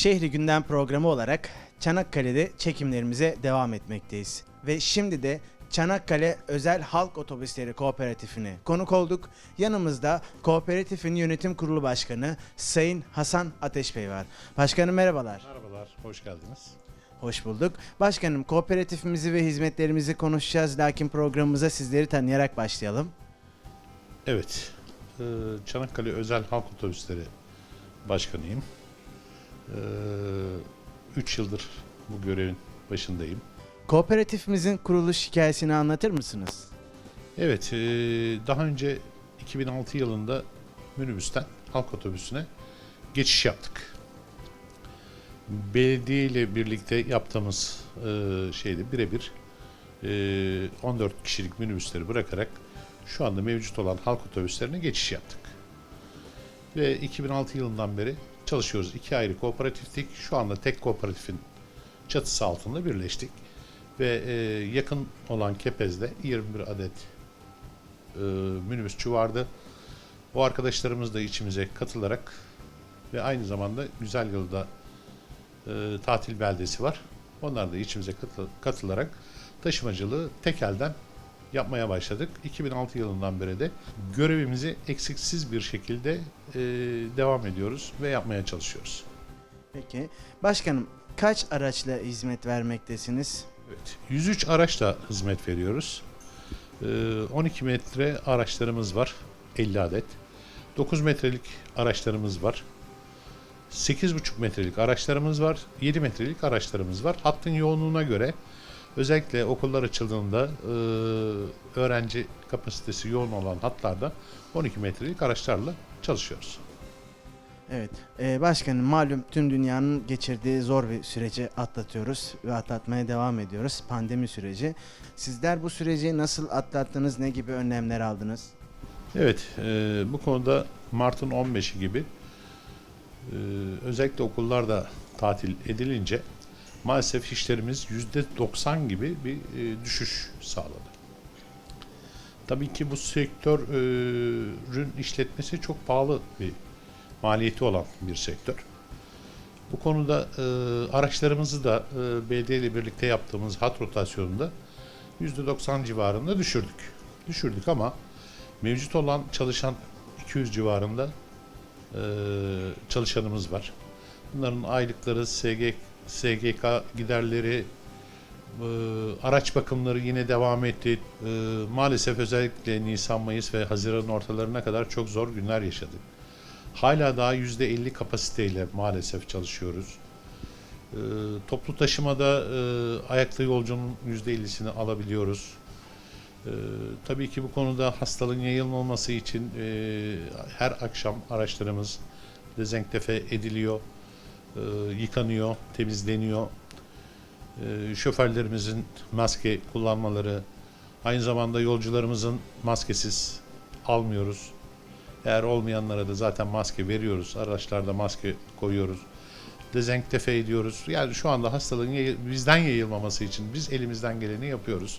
Şehri Gündem programı olarak Çanakkale'de çekimlerimize devam etmekteyiz. Ve şimdi de Çanakkale Özel Halk Otobüsleri Kooperatifine konuk olduk. Yanımızda kooperatifin yönetim kurulu başkanı Sayın Hasan Ateş Bey var. Başkanım merhabalar. Merhabalar, hoş geldiniz. Hoş bulduk. Başkanım kooperatifimizi ve hizmetlerimizi konuşacağız lakin programımıza sizleri tanıyarak başlayalım. Evet, Çanakkale Özel Halk Otobüsleri Başkanıyım. 3 yıldır bu görevin başındayım. Kooperatifimizin kuruluş hikayesini anlatır mısınız? Evet, e, daha önce 2006 yılında minibüsten halk otobüsüne geçiş yaptık. Belediye ile birlikte yaptığımız e, şeyde birebir e, 14 kişilik minibüsleri bırakarak şu anda mevcut olan halk otobüslerine geçiş yaptık. Ve 2006 yılından beri çalışıyoruz. İki ayrı kooperatiftik. Şu anda tek kooperatifin çatısı altında birleştik. Ve e, yakın olan Kepez'de 21 adet e, minibüsçü vardı. O arkadaşlarımız da içimize katılarak ve aynı zamanda Güzel Yılda e, tatil beldesi var. Onlar da içimize katı- katılarak taşımacılığı tek elden yapmaya başladık. 2006 yılından beri de görevimizi eksiksiz bir şekilde e, devam ediyoruz ve yapmaya çalışıyoruz. Peki. Başkanım kaç araçla hizmet vermektesiniz? Evet, 103 araçla hizmet veriyoruz. Ee, 12 metre araçlarımız var, 50 adet. 9 metrelik araçlarımız var. 8,5 metrelik araçlarımız var. 7 metrelik araçlarımız var. Hattın yoğunluğuna göre özellikle okullar açıldığında e, öğrenci kapasitesi yoğun olan hatlarda 12 metrelik araçlarla çalışıyoruz. Evet. Ee, başkanım malum tüm dünyanın geçirdiği zor bir süreci atlatıyoruz ve atlatmaya devam ediyoruz. Pandemi süreci. Sizler bu süreci nasıl atlattınız? Ne gibi önlemler aldınız? Evet, e, bu konuda Mart'ın 15'i gibi e, özellikle okullarda tatil edilince maalesef işlerimiz %90 gibi bir e, düşüş sağladı. Tabii ki bu sektörün işletmesi çok pahalı bir maliyeti olan bir sektör. Bu konuda e, araçlarımızı da e, belediye ile birlikte yaptığımız hat rotasyonunda %90 civarında düşürdük. Düşürdük ama mevcut olan çalışan 200 civarında e, çalışanımız var. Bunların aylıkları, SG, SGK giderleri, e, araç bakımları yine devam etti. E, maalesef özellikle Nisan, Mayıs ve Haziran ortalarına kadar çok zor günler yaşadık. Hala daha %50 kapasiteyle maalesef çalışıyoruz. E, toplu taşımada ayakta yolcunun %50'sini alabiliyoruz. Tabii ki bu konuda hastalığın yayılmaması için her akşam araçlarımız dezenfekte ediliyor, e, yıkanıyor, temizleniyor. E, şoförlerimizin maske kullanmaları, aynı zamanda yolcularımızın maskesiz almıyoruz. Eğer olmayanlara da zaten maske veriyoruz, araçlarda maske koyuyoruz. Dezenfekte ediyoruz. Yani şu anda hastalığın bizden yayılmaması için biz elimizden geleni yapıyoruz.